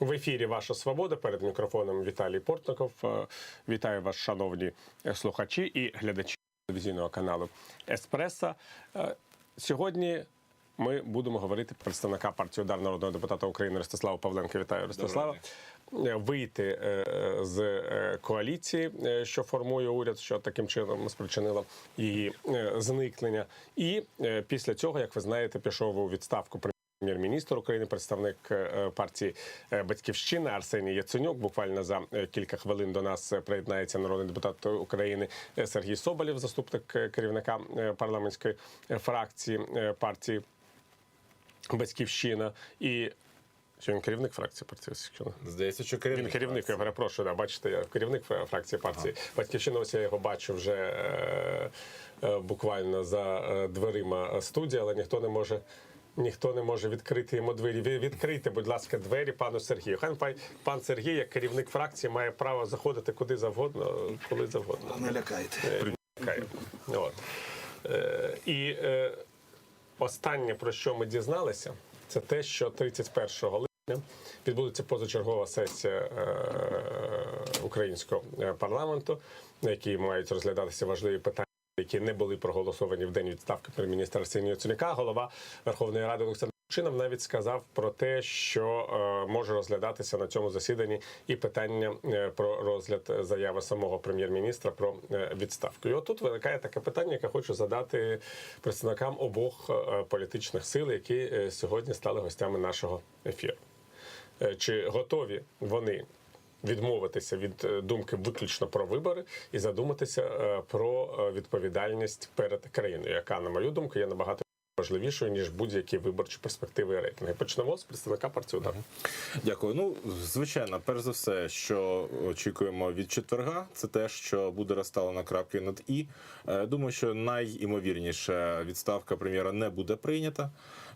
В ефірі Ваша Свобода перед мікрофоном Віталій Портников. Е, Вітаю вас, шановні е, слухачі і глядачі телевізійного каналу Еспреса. Е, Сьогодні ми будемо говорити про представника партії удар народного депутата України Ростислава Павленка. Вітаю Ростислава. Вийти з коаліції, що формує уряд, що таким чином спричинило її зникнення. І після цього, як ви знаєте, пішов у відставку Прем'єр-міністр України, представник е, партії е, Батьківщина Арсеній Яценюк. Буквально за е, кілька хвилин до нас приєднається народний депутат України Сергій Соболєв, заступник керівника парламентської фракції партії Батьківщина. І що він керівник фракції партії Батьківщина? Здається, що керівник. Він керівник, я перепрошую, да, бачите, я керівник фракції партії. Батьківщина, ось я його бачу вже е, е, буквально за дверима студії, але ніхто не може. Ніхто не може відкрити йому двері. Ви відкрийте, будь ласка, двері пану Сергію. Хай пан, пан Сергій, як керівник фракції, має право заходити куди завгодно, коли завгодно. Не лякайте. Чекаю. От. Е, і е, останнє, про що ми дізналися, це те, що 31 липня відбудеться позачергова сесія е, українського е, парламенту, на якій мають розглядатися важливі питання. Які не були проголосовані в день відставки прем'єр-міністра Арсенія Яценюка, голова Верховної Ради Олександр Чинов навіть сказав про те, що е, може розглядатися на цьому засіданні і питання е, про розгляд заяви самого прем'єр-міністра про е, відставку. І отут виникає таке питання, яке хочу задати представникам обох політичних сил, які сьогодні стали гостями нашого ефіру. Чи готові вони відмовитися від е, думки виключно про вибори і задуматися е, про е, відповідальність перед країною, яка, на мою думку, є набагато важливішою ніж будь-які виборчі перспективи і рейтинги. Почнемо з представника партії удар. Дякую. Ну, звичайно, перш за все, що очікуємо від четверга, це те, що буде розставлено крапки над і. Думаю, що найімовірніше відставка прем'єра не буде прийнята.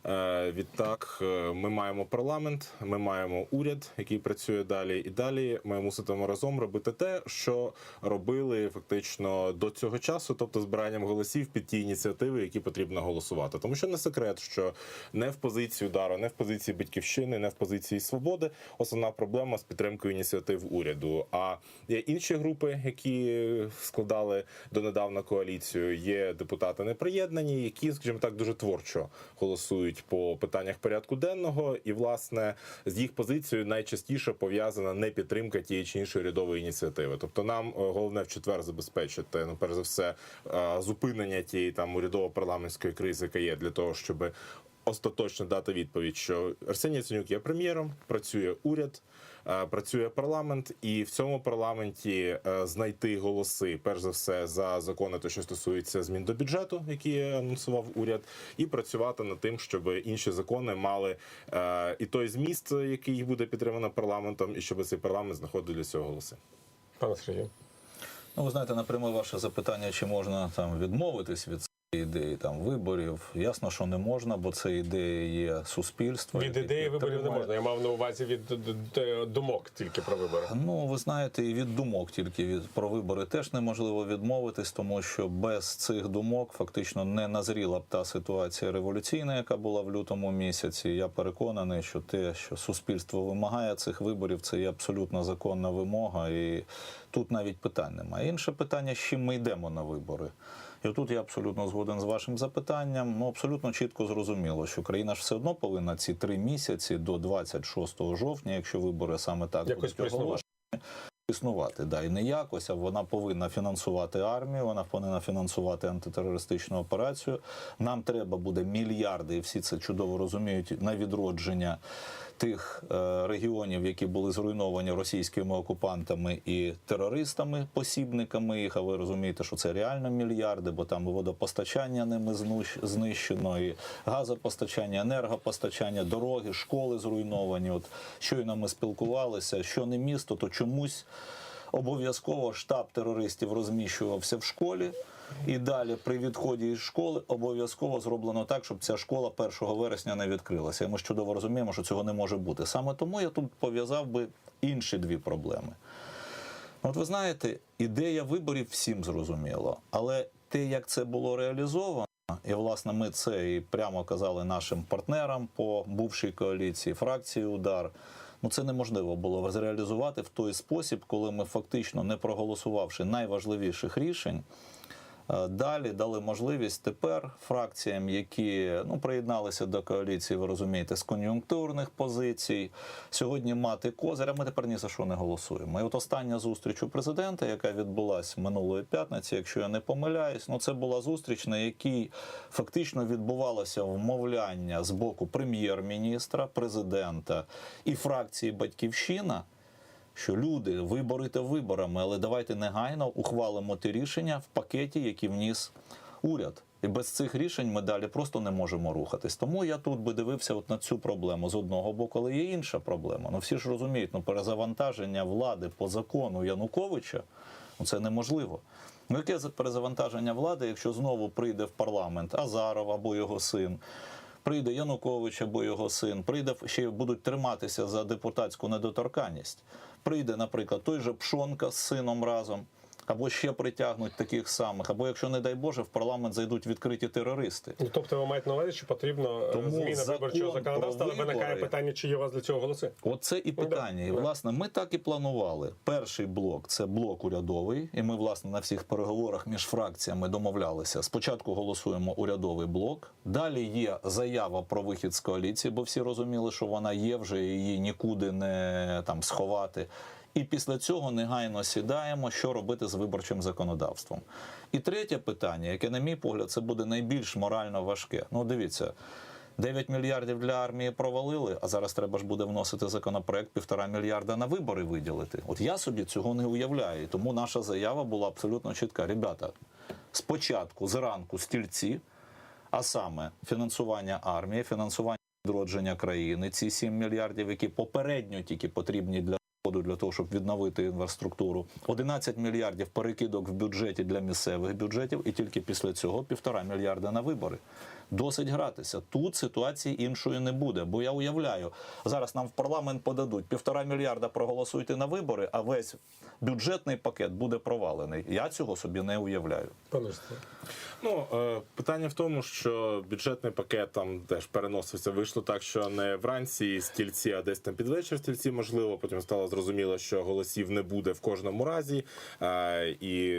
Е, Відтак, е, ми маємо парламент, ми маємо уряд, який працює далі, і далі ми муситимо разом робити те, що робили фактично до цього часу, тобто збиранням голосів під ті ініціативи, які потрібно голосувати. Тому що не секрет, що не в позиції удару, не в позиції батьківщини, не в позиції свободи основна проблема з підтримкою ініціатив уряду. А є інші групи, які складали донедавна коаліцію. Є депутати неприєднані, які, скажімо так, дуже творчо голосують по питаннях порядку денного, і власне з їх позицією найчастіше пов'язана не підтримка тієї чи іншої рядової ініціативи. Тобто, нам е, головне в четвер забезпечити ну, перш за все, е, зупинення тієї там урядово-парламентської кризи, яка є для того, щоб остаточно дати відповідь, що Арсеній Яценюк є прем'єром, працює уряд, е, працює парламент, і в цьому парламенті е, знайти голоси, перш за все, за закони, те, що стосується змін до бюджету, які анонсував уряд, і працювати над тим, щоб інші закони мали е, і той зміст, який буде підтримано парламентом, і щоб цей парламент знаходив для цього голоси. Пане Сергію. Ну, ви знаєте, напряму ваше запитання, чи можна там відмовитись від ідеї там виборів. Ясно, що не можна, бо це ідея є суспільства. Від ідеї виборів не можна. Я мав на увазі від д- думок тільки про вибори. Ну, ви знаєте, і від думок тільки від про вибори теж неможливо відмовитись, тому що без цих думок фактично не назріла б та ситуація революційна, яка була в лютому місяці. Я переконаний, що те, що суспільство вимагає цих виборів, це є абсолютно законна вимога, і тут навіть питань немає. Інше питання, з чим ми йдемо на вибори. І тут я абсолютно згоден з вашим запитанням. Ну абсолютно чітко зрозуміло, що країна ж все одно повинна ці три місяці до 26 жовтня, якщо вибори саме так Якось будуть оголошені, існувати. Да, і не якось, а вона повинна фінансувати армію, вона повинна фінансувати антитерористичну операцію. Нам треба буде мільярди, і всі це чудово розуміють, на відродження тих е, регіонів, які були зруйновані російськими окупантами і терористами, посібниками їх. А ви розумієте, що це реально мільярди, бо там водопостачання ними знищено, і газопостачання, енергопостачання, дороги, школи зруйновані. От щойно ми спілкувалися, що не місто, то чомусь обов'язково штаб терористів розміщувався в школі. І далі при відході із школи обов'язково зроблено так, щоб ця школа 1 вересня не відкрилася. Ми чудово розуміємо, що цього не може бути. Саме тому я тут пов'язав би інші дві проблеми. От ви знаєте, ідея виборів всім зрозуміло, але те, як це було реалізовано, і власне ми це і прямо казали нашим партнерам по бувшій коаліції, фракції Удар. Ну це неможливо було зреалізувати в той спосіб, коли ми фактично не проголосувавши найважливіших рішень. Е, Далі дали можливість тепер фракціям, які ну приєдналися до коаліції, ви розумієте, з кон'юнктурних позицій, сьогодні мати козир. а Ми тепер ні за що не голосуємо. І от остання зустріч у президента, яка відбулася минулої п'ятниці, якщо я не помиляюсь, ну це була зустріч, на якій фактично відбувалося вмовляння з боку прем'єр-міністра, президента і фракції Батьківщина що люди, ви борите виборами, але давайте негайно ухвалимо ті рішення в пакеті, які вніс уряд. І без цих рішень ми далі просто не можемо рухатись. Тому я тут би дивився от на цю проблему з одного боку, але є інша проблема. Ну всі ж розуміють, ну перезавантаження влади по закону Януковича ну це неможливо. Ну яке за- перезавантаження влади, якщо знову прийде в парламент Азаров або його син? Прийде Янукович або його син, прийде ще будуть триматися за депутатську недоторканність. Прийде, наприклад, той же Пшонка з сином разом, або ще притягнуть таких самих, або якщо не дай Боже, в парламент зайдуть відкриті терористи. Ну, тобто ви маєте на увазі, що потрібно е, Тому зміна виборчого законодавства, але виникає питання, чи є у вас для цього голоси. Оце і питання. І власне ми так і планували. Перший блок це блок урядовий, і ми, власне, на всіх переговорах між фракціями домовлялися. Спочатку голосуємо урядовий блок. Далі є заява про вихід з коаліції, бо всі розуміли, що вона є вже її нікуди не там сховати. І після цього негайно сідаємо, що робити з виборчим законодавством. І третє питання, яке, на мій погляд, це буде найбільш морально важке. Ну, дивіться. 9 мільярдів для армії провалили, а зараз треба ж буде вносити законопроект півтора мільярда на вибори виділити. От я собі цього не уявляю. Тому наша заява була абсолютно чітка. Ребята, спочатку зранку стільці, а саме фінансування армії, фінансування відродження країни, ці 7 мільярдів, які попередньо тільки потрібні для для того, щоб відновити інфраструктуру, 11 мільярдів перекидок в бюджеті для місцевих бюджетів, і тільки після цього півтора мільярда на вибори. Досить гратися. Тут ситуації іншої не буде. Бо я уявляю, зараз нам в парламент подадуть півтора мільярда проголосуйте на вибори, а весь бюджетний пакет буде провалений. Я цього собі не уявляю. Пане Ну е, питання в тому, що бюджетний пакет там теж переносився. Вийшло так, що не вранці стільці, а десь там під вечір стільці. Можливо, потім стало зрозуміло, що голосів не буде в кожному разі. Е, і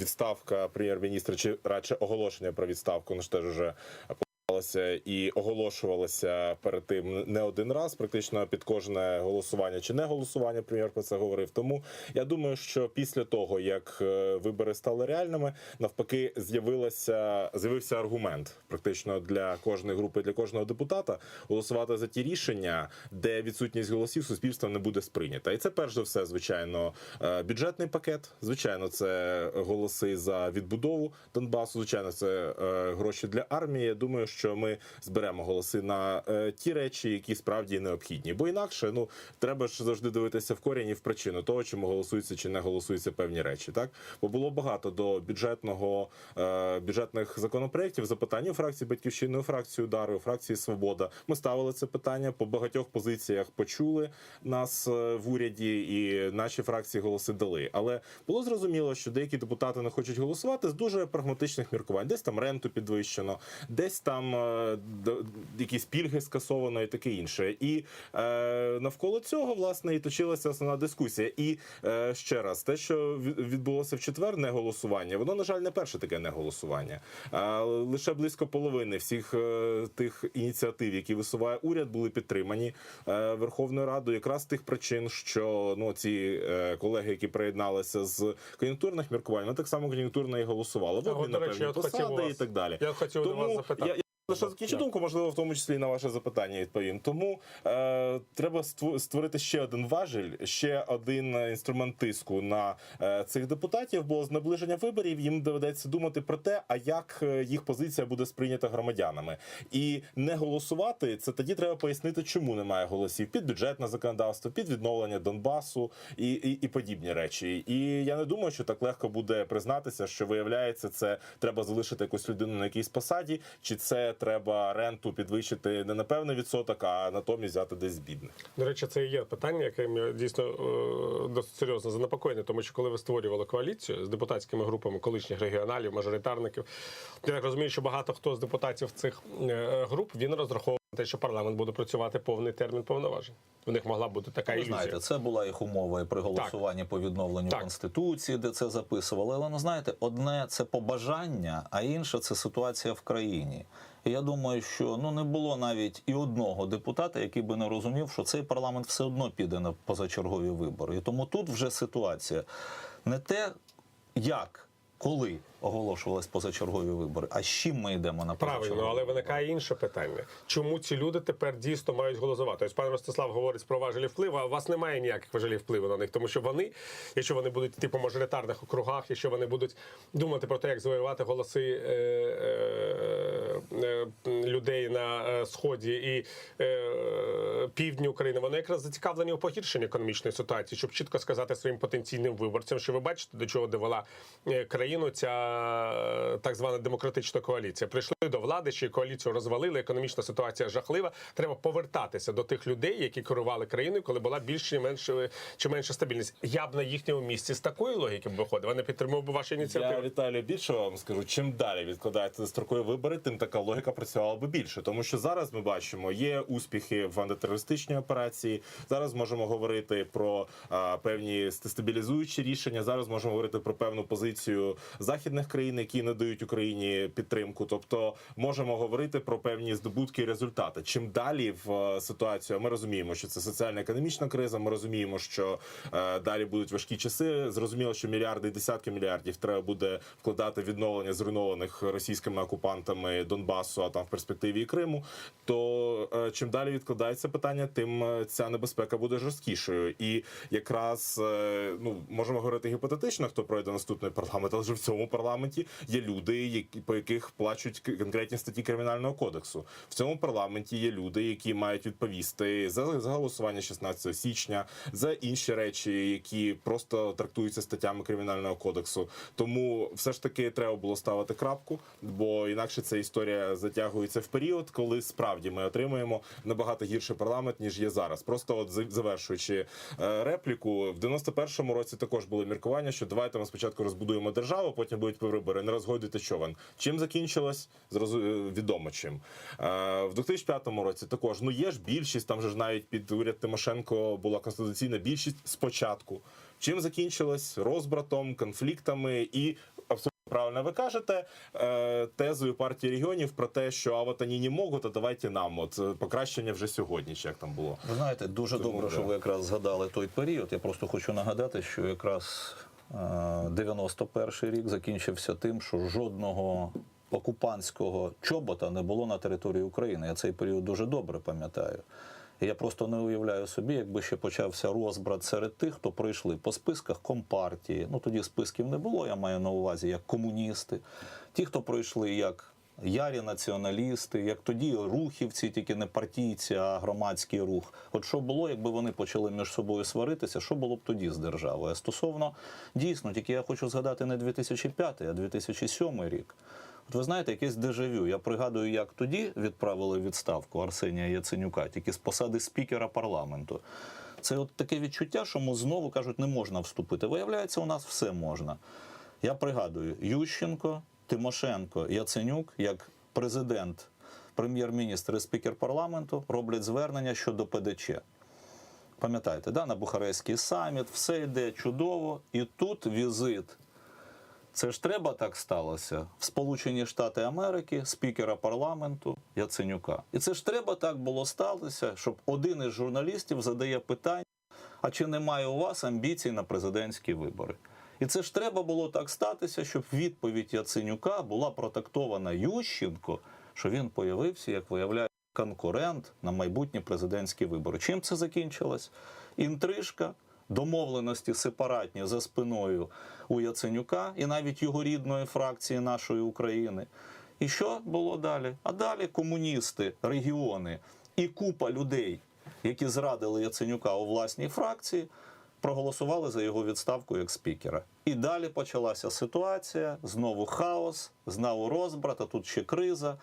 відставка прем'єр-міністра, чи радше оголошення про відставку, ну ж теж уже і оголошувалося перед тим не один раз, практично під кожне голосування чи не голосування. Прем'єр про це говорив. Тому я думаю, що після того як е, вибори стали реальними, навпаки, з'явилася з'явився аргумент практично для кожної групи, для кожного депутата голосувати за ті рішення, де відсутність голосів суспільства не буде сприйнята. І це перш за все, звичайно, е, бюджетний пакет. Звичайно, це голоси за відбудову Донбасу. Звичайно, це е, гроші для армії. Я думаю, що ми зберемо голоси на е, ті речі, які справді необхідні. Бо інакше ну треба ж завжди дивитися в корінь і в причину того, чому голосуються чи не голосуються певні речі. Так бо було багато до бюджетного е, бюджетних законопроєктів запитань у фракції батьківщини, у фракції удару, у фракції Свобода. Ми ставили це питання по багатьох позиціях. Почули нас е, в уряді, і наші фракції голоси дали. Але було зрозуміло, що деякі депутати не хочуть голосувати з дуже прагматичних міркувань. Десь там ренту підвищено, десь там е, якісь пільги скасовано і таке інше. І е, навколо цього власне і точилася основна дискусія. І е, ще раз, те, що від- відбулося в четвер, не голосування, воно на жаль не перше таке не голосування. А лише близько половини всіх е, тих ініціатив, які висуває уряд, були підтримані е, Верховною Радою, якраз тих причин, що ну ці е, колеги, які приєдналися з кон'юнктурних міркувань, вони так само кон'юнктурно і голосували. А В от, обмін до на речі, посади і так далі. я хотів до вас запитати. я Лише закінчу думку, можливо, в тому числі і на ваше запитання відповім. Тому е, треба створити ще один важель, ще один інструмент тиску на е, цих депутатів, бо з наближення виборів їм доведеться думати про те, а як е, їх позиція буде сприйнята громадянами. І не голосувати це тоді треба пояснити, чому немає голосів під бюджетне законодавство, під відновлення Донбасу і, і, і подібні речі. І я не думаю, що так легко буде признатися, що виявляється, це треба залишити якусь людину на якійсь посаді, чи це треба ренту підвищити не на певний відсоток, а натомість взяти десь з бідних. До речі, це і є питання, яке мене дійсно е, досить серйозно занепокоєне, тому що коли ви створювали коаліцію з депутатськими групами колишніх регіоналів, мажоритарників, я так розумію, що багато хто з депутатів цих е, груп він розраховував. Те, що парламент буде працювати повний термін повноважень. У них могла бути така ілюзія. знаєте, це була їх умова і при голосуванні по відновленню Так. конституції, де це записували. Але ну знаєте, одне це побажання, а інше це ситуація в країні. І я думаю, що ну не було навіть і одного депутата, який би не розумів, що цей парламент все одно піде на позачергові вибори. І тому тут вже ситуація не те, як. Коли оголошувались позачергові вибори, а з чим ми йдемо на Правильно, але виникає інше питання. Чому ці люди тепер дійсно мають голосувати? Ось пан Ростислав говорить про важелі впливу, а у вас немає ніяких важелів впливу на них, тому що вони, якщо вони будуть йти по мажоритарних округах, якщо вони будуть думати про те, як завоювати голоси е, е, е, людей на е, сході і е, півдні України, вони якраз зацікавлені у погіршенні економічної ситуації, щоб чітко сказати своїм потенційним виборцям, що ви бачите, до чого довела е, країну ця так звана демократична коаліція. Прийшли до влади, ще коаліцію розвалили. Економічна ситуація жахлива. Треба повертатися до тих людей, які керували країною, коли була більш чи менше чи менша стабільність. Я б на їхньому місці з такої логіки б виходив, а не підтримував би ваші Я. Віталію більше вам скажу, чим далі відкладаються строкові вибори, тим така логіка працювала би більше. Тому що зараз ми бачимо, є успіхи в антитерористичній операції. Зараз можемо говорити про а, певні стабілізуючі рішення. Зараз можемо говорити про певну позицію західних країн, які надають Україні підтримку. Тобто можемо говорити про певні здобутки і результати. Чим далі в е, ситуацію, ми розуміємо, що це соціально-економічна криза. Ми розуміємо, що е, далі будуть важкі часи. Зрозуміло, що мільярди і десятки мільярдів треба буде вкладати відновлення зруйнованих російськими окупантами Донбасу, а там в перспективі і Криму. То е, чим далі відкладається питання, тим ця небезпека буде жорсткішою. І якраз ну можемо говорити гіпотетично, хто пройде наступний парламент, але вже в цьому парламенті є люди, які по яких плачуть конкретні статті кримінального кодексу. В цьому парламенті є люди, які мають відповісти за, за голосування 16 січня, за інші речі, які просто трактуються статтями кримінального кодексу. Тому все ж таки треба було ставити крапку, бо інакше ця історія затягується в період, коли справді ми отримуємо набагато гірший парламент ніж є зараз. Просто от за- завершуючи е, репліку, в 91-му році також було міркування, що давайте ми спочатку розбудуємо державу, потім будуть вибори. Не розгойдуйте човен. Чим закінчилось, зрозу... е, відомо чим. Е, в 2005 році також ну є ж більшість. Там же ж навіть під уряд Тимошенко була конституційна більшість спочатку. Чим закінчилось розбратом, конфліктами і абсолютно. Правильно ви кажете е, тезою партії регіонів про те, що а от вони не можуть, а давайте нам. От е, покращення вже сьогодні, чи як там було. Ви знаєте, дуже Тому, добре, що ви якраз згадали той період. Я просто хочу нагадати, що якраз е, 91-й рік закінчився тим, що жодного окупантського чобота не було на території України. Я цей період дуже добре пам'ятаю. Я просто не уявляю собі, якби ще почався розбрат серед тих, хто прийшли по списках компартії. Ну тоді списків не було, я маю на увазі як комуністи. Ті, хто пройшли як ярі націоналісти, як тоді рухівці, тільки не партійці, а громадський рух. От що було, якби вони почали між собою сваритися, що було б тоді з державою? Стосовно дійсно, тільки я хочу згадати не 2005, а 2007 рік. От ви знаєте, якесь дежавю. Я пригадую, як тоді відправили відставку Арсенія Яценюка, тільки з посади спікера парламенту. Це от таке відчуття, що ми знову кажуть, не можна вступити. Виявляється, у нас все можна. Я пригадую Ющенко, Тимошенко, Яценюк, як президент, прем'єр-міністр і спікер парламенту роблять звернення щодо ПДЧ. Пам'ятаєте, да? на Бухарестський саміт, все йде чудово, і тут візит. Це ж треба так сталося в Сполучені Штати Америки, спікера парламенту Яценюка. І це ж треба так було статися, щоб один із журналістів задає питання: а чи немає у вас амбіцій на президентські вибори? І це ж треба було так статися, щоб відповідь Яценюка була протактована Ющенко, що він появився, як виявляє, конкурент на майбутні президентські вибори. Чим це закінчилось? Інтрижка, домовленості сепаратні за спиною у Яценюка і навіть його рідної фракції нашої України. І що було далі? А далі комуністи, регіони і купа людей, які зрадили Яценюка у власній фракції, проголосували за його відставку як спікера. І далі почалася ситуація, знову хаос, знову розбрат, а тут ще криза.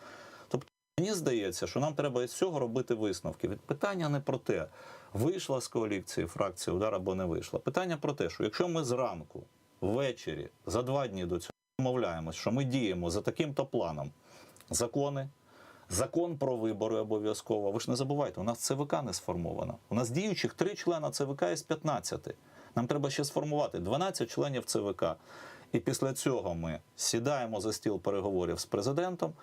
Тобто Мені здається, що нам треба із цього робити висновки. Від питання не про те, вийшла з коаліції фракція удар або не вийшла. Питання про те, що якщо ми зранку, ввечері, за два дні до цього домовляємось, що ми діємо за таким-то планом, закони, Закон про вибори обов'язково. Ви ж не забувайте, у нас ЦВК не сформовано. У нас діючих три члена ЦВК із 15. Нам треба ще сформувати 12 членів ЦВК. І після цього ми сідаємо за стіл переговорів з президентом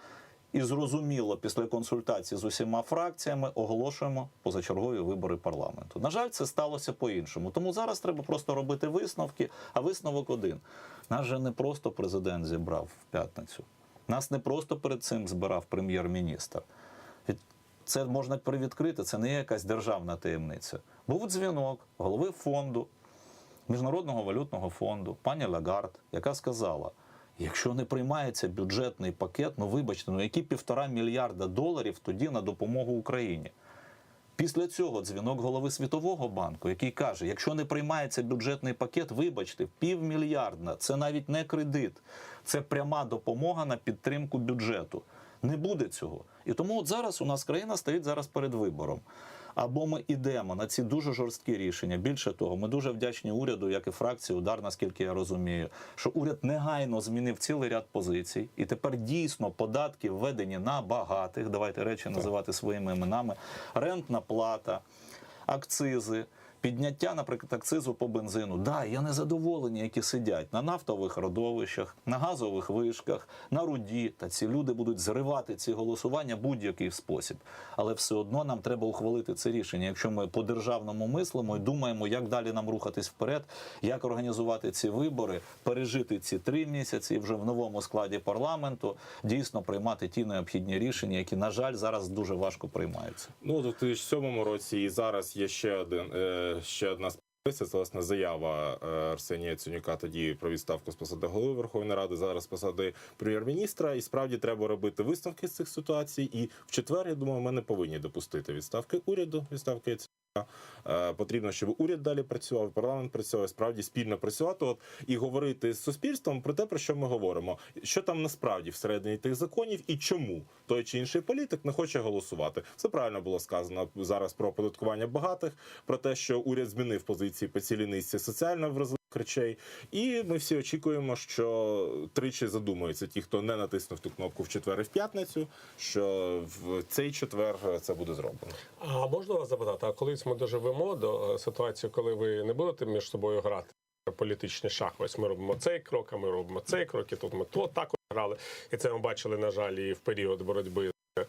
і зрозуміло, після консультацій з усіма фракціями оголошуємо позачергові вибори парламенту. На жаль, це сталося по-іншому. Тому зараз треба просто робити висновки. А висновок один: нас же не просто президент зібрав в п'ятницю. Нас не просто перед цим збирав прем'єр-міністр. Це можна привідкрити, це не є якась державна таємниця. Був дзвінок голови фонду, Міжнародного валютного фонду, пані Лагард, яка сказала: якщо не приймається бюджетний пакет, ну вибачте, ну які півтора мільярда доларів тоді на допомогу Україні? Після цього дзвінок голови Світового банку, який каже: якщо не приймається бюджетний пакет, вибачте, півмільярдна це навіть не кредит, це пряма допомога на підтримку бюджету. Не буде цього. І тому от зараз у нас країна стоїть зараз перед вибором. Або ми йдемо на ці дуже жорсткі рішення. Більше того, ми дуже вдячні уряду, як і фракції удар, наскільки я розумію, що уряд негайно змінив цілий ряд позицій, і тепер дійсно податки введені на багатих. Давайте речі називати своїми іменами: рентна плата, акцизи. Підняття, наприклад, акцизу по бензину. Да, я не задоволені, які сидять на нафтових родовищах, на газових вишках, на руді. Та ці люди будуть зривати ці голосування будь-який спосіб. Але все одно нам треба ухвалити це рішення. Якщо ми по державному мислимо і думаємо, як далі нам рухатись вперед, як організувати ці вибори, пережити ці три місяці вже в новому складі парламенту дійсно приймати ті необхідні рішення, які на жаль зараз дуже важко приймаються. Ну, у 2007 році і зараз є ще один е, ще одна це власне заява е, Арсенія Яценюка тоді про відставку з посади голови Верховної Ради, зараз посади прем'єр-міністра. І справді треба робити висновки з цих ситуацій. І в четвер, я думаю, ми не повинні допустити відставки уряду, відставки Яценюка. Е, Потрібно, щоб уряд далі працював, парламент працював, справді спільно працювати от, і говорити з суспільством про те, про що ми говоримо, що там насправді всередині тих законів і чому той чи інший політик не хоче голосувати. Все правильно було сказано зараз про оподаткування багатих, про те, що уряд змінив позиції по цілі низці соціально вразливих речей. І ми всі очікуємо, що тричі задумаються ті, хто не натиснув ту кнопку в четвер і в п'ятницю, що в цей четвер це буде зроблено. А можна вас запитати, а колись ми доживемо до е, ситуації, коли ви не будете між собою грати політичний шах? Ось ми робимо цей крок, а ми робимо цей крок, і тут ми то так грали. І це ми бачили, на жаль, і в період боротьби з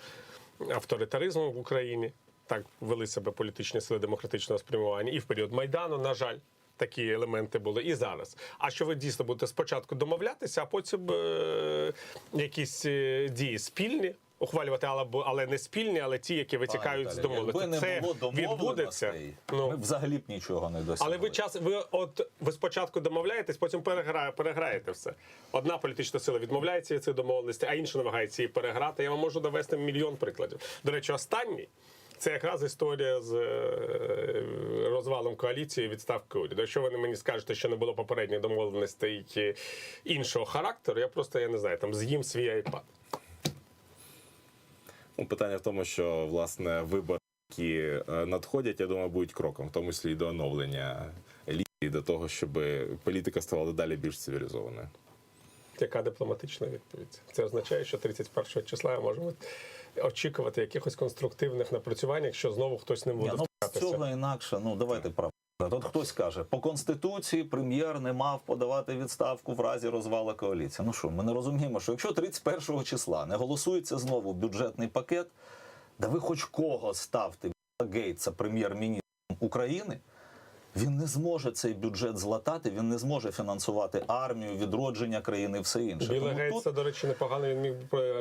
авторитаризмом в Україні. Так вели себе політичні сили демократичного спрямування, і в період майдану, на жаль. Такі елементи були і зараз. А що ви дійсно будете спочатку домовлятися, а потім е- якісь е, дії спільні ухвалювати, але, але не спільні, але ті, які витікають з Віталій, домовленості. Якби не Це було відбудеться. Ну ми взагалі б нічого не досягли. але ви час, ви от ви спочатку домовляєтесь, потім перегра, переграєте все. Одна політична сила відмовляється від цієї домовленості, а інша намагається її переграти. Я вам можу довести мільйон прикладів. До речі, останній. Це якраз історія з е, розвалом коаліції і відставки уряду. Якщо ви мені скажете, що не було попередньої домовленостей е, іншого характеру, я просто я не знаю, там з'їм свій айпад. Ну, питання в тому, що власне вибори, які е, надходять, я думаю, будуть кроком, в тому числі і до оновлення еліти, до того, щоб політика ставала дедалі більш цивілізованою. Яка дипломатична відповідь? Це означає, що 31 числа ми можемо очікувати якихось конструктивних напрацювань, якщо знову хтось не буде Ні, ну, з цього інакше, ну давайте правду. Тут хтось каже, по конституції прем'єр не мав подавати відставку в разі розвалу коаліції. Ну що, ми не розуміємо, що якщо 31 числа не голосується знову бюджетний пакет, да ви хоч кого ставте Гейтса прем'єр-міністром України, він не зможе цей бюджет златати, він не зможе фінансувати армію, відродження країни і все інше. Біле Тому Гейтса, тут, до речі, непогано він міг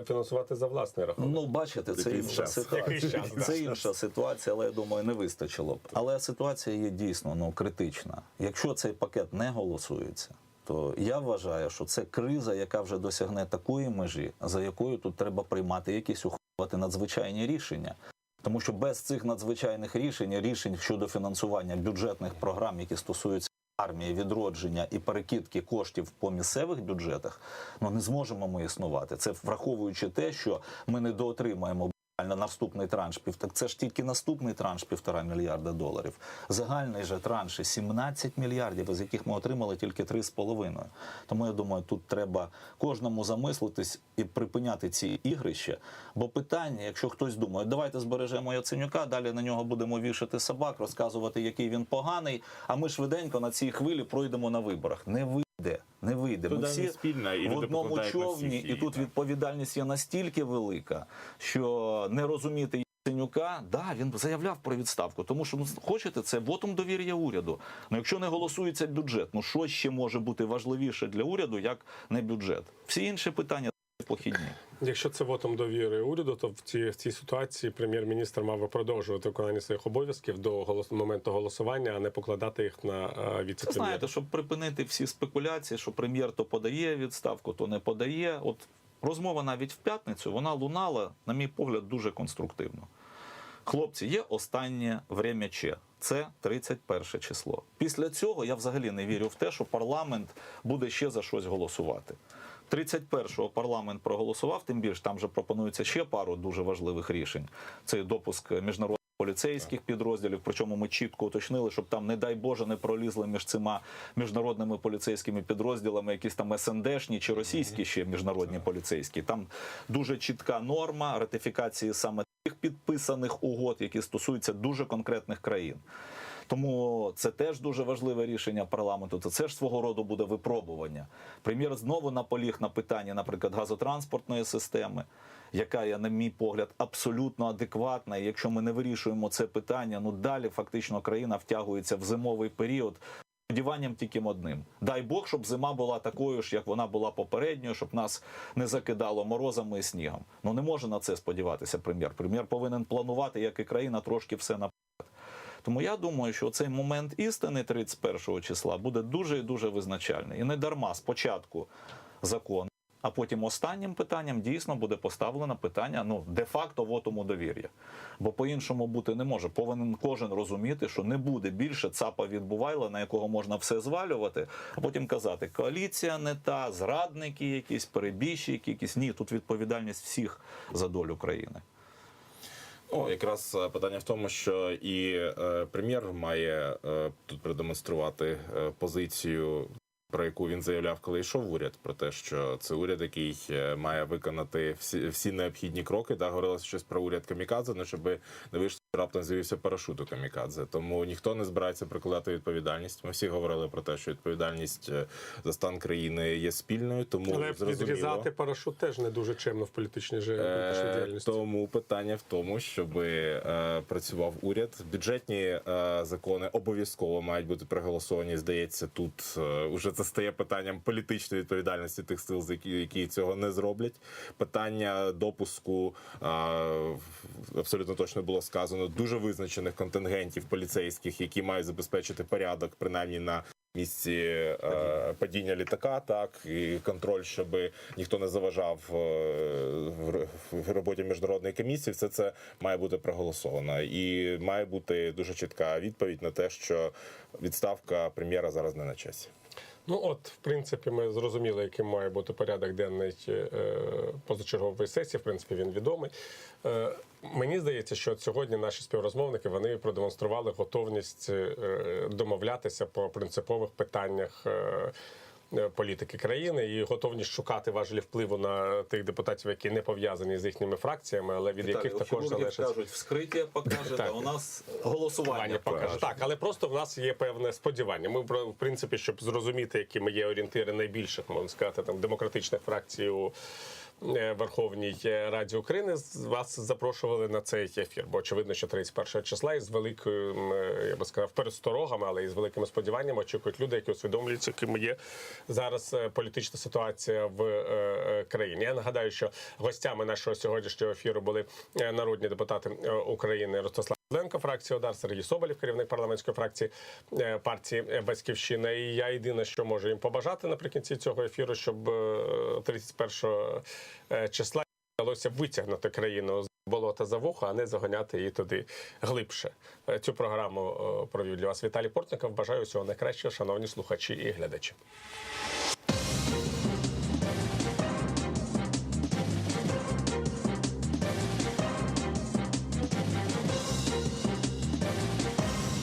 фінансувати за власний рахунок. ну бачите, це інша час. ситуація. Час, да. Це інша ситуація, але я думаю, не вистачило б. Але ситуація є дійсно ну критична. Якщо цей пакет не голосується. То я вважаю, що це криза, яка вже досягне такої межі, за якою тут треба приймати якісь ухвалювати надзвичайні рішення. Тому що без цих надзвичайних рішень, рішень щодо фінансування бюджетних програм, які стосуються армії, відродження і перекидки коштів по місцевих бюджетах, ну не зможемо ми існувати. Це враховуючи те, що ми недоотримаємо на наступний транш. Так це ж тільки наступний транш півтора мільярда доларів. Загальний же транш 17 мільярдів, із яких ми отримали тільки 3,5. Тому я думаю, тут треба кожному замислитись і припиняти ці ігрища. Бо питання, якщо хтось думає, давайте збережемо Яценюка, далі на нього будемо вішати собак, розказувати, який він поганий. А ми швиденько на цій хвилі пройдемо на виборах. Не вийде, не вийде. Ми всі спільна, і в одному човні, і тут так. відповідальність є настільки велика, що не розуміти. Синюка, да, він заявляв про відставку, тому що ну хочете це вотом довір'я уряду. Ну якщо не голосується бюджет, ну що ще може бути важливіше для уряду, як не бюджет? Всі інші питання похідні. Якщо це вотом довіри уряду, то в цій, в цій ситуації прем'єр-міністр мав би продовжувати виконання своїх обов'язків до голос, моменту голосування, а не покладати їх на е, віце-прем'єра. знаєте, щоб припинити всі спекуляції, що прем'єр то подає відставку, то не подає. От розмова навіть в п'ятницю вона лунала, на мій погляд, дуже конструктивно. Хлопці, є останнє время Че. Це 31 число. Після цього я взагалі не вірю в те, що парламент буде ще за щось голосувати. 31-го парламент проголосував, тим більше там вже пропонується ще пару дуже важливих рішень. Це допуск міжнародних поліцейських підрозділів. Причому ми чітко уточнили, щоб там, не дай Боже, не пролізли між цими міжнародними поліцейськими підрозділами, якісь там СНДшні чи російські ще міжнародні поліцейські. Там дуже чітка норма ратифікації саме тих підписаних угод, які стосуються дуже конкретних країн. Тому це теж дуже важливе рішення парламенту. Це теж свого роду буде випробування. Прем'єр знову наполіг на питанні, наприклад, газотранспортної системи, яка є, на мій погляд, абсолютно адекватна. І якщо ми не вирішуємо це питання, ну далі фактично країна втягується в зимовий період. Сподіванням тільки одним. Дай Бог, щоб зима була такою ж, як вона була попередньою, щоб нас не закидало морозами і снігом. Ну не може на це сподіватися прем'єр. Прем'єр повинен планувати, як і країна, трошки все наперед. Тому я думаю, що цей момент істини 31 числа буде дуже і дуже визначальний. І не дарма спочатку закон, а потім останнім питанням дійсно буде поставлено питання ну де-факто вотому довір'я. Бо по-іншому бути не може. Повинен кожен розуміти, що не буде більше цапа від Бувайла, на якого можна все звалювати, а потім казати, коаліція не та, зрадники якісь, перебіжчики якісь. Ні, тут відповідальність всіх за долю країни. О, якраз е, питання в тому, що і е, прем'єр має е, тут продемонструвати позицію, про яку він заявляв, коли йшов в уряд, про те, що це уряд, який е, має виконати всі, всі необхідні кроки. Да, говорилося щось про уряд Камікадзе, ну щоб не вийшло. Раптом з'явився парашут у Камікадзе, тому ніхто не збирається прикладати відповідальність. Ми всі говорили про те, що відповідальність е, за стан країни є спільною, тому Але зрозуміло. відрізати парашут теж не дуже чемно в політичній, же- Е, діяльності. Тому питання в тому, щоб е, працював уряд. Бюджетні е, закони обов'язково мають бути проголосовані. Здається, тут е, уже це стає питанням політичної відповідальності тих сил, які, які цього не зроблять. Питання допуску абсолютно точно було сказано дуже визначених контингентів поліцейських, які мають забезпечити порядок, принаймні на місці е, падіння літака, так і контроль, щоб ніхто не заважав е, в в роботі міжнародної комісії. Все це має бути проголосовано, і має бути дуже чітка відповідь на те, що відставка прем'єра зараз не на часі. Ну от, в принципі, ми зрозуміли, яким має бути порядок денний е, позачергової сесії. В принципі, він відомий. Е, мені здається, що сьогодні наші співрозмовники вони продемонстрували готовність е, домовлятися по принципових питаннях. Е, Політики країни і готовність шукати важелі впливу на тих депутатів, які не пов'язані з їхніми фракціями, але від яких також залежить кажуть, вскриття покаже, та у нас голосування покаже. Так, але просто в нас є певне сподівання. Ми в принципі, щоб зрозуміти, якими є орієнтири найбільших, можна сказати, там демократичних фракцій у Верховній Раді України. Вас запрошували на цей ефір, бо очевидно, що 31 числа із великою, е, я би сказав, пересторогами, але і з великими сподіваннями очікують люди, які усвідомлюють, якими є зараз е, політична ситуація в е, е, країні. Я нагадаю, що гостями нашого сьогоднішнього ефіру були е, народні депутати е, України Ростислав. Ленко, фракція ОДАР, Сергій Соболєв, керівник парламентської фракції е, партії е, Батьківщина. І я єдине, що можу їм побажати наприкінці цього ефіру, щоб е, 31 е, числа вдалося витягнути країну з болота за вухо, а не заганяти її туди глибше. Цю програму провів для вас Віталій Портников. Бажаю всього найкращого, шановні слухачі і глядачі.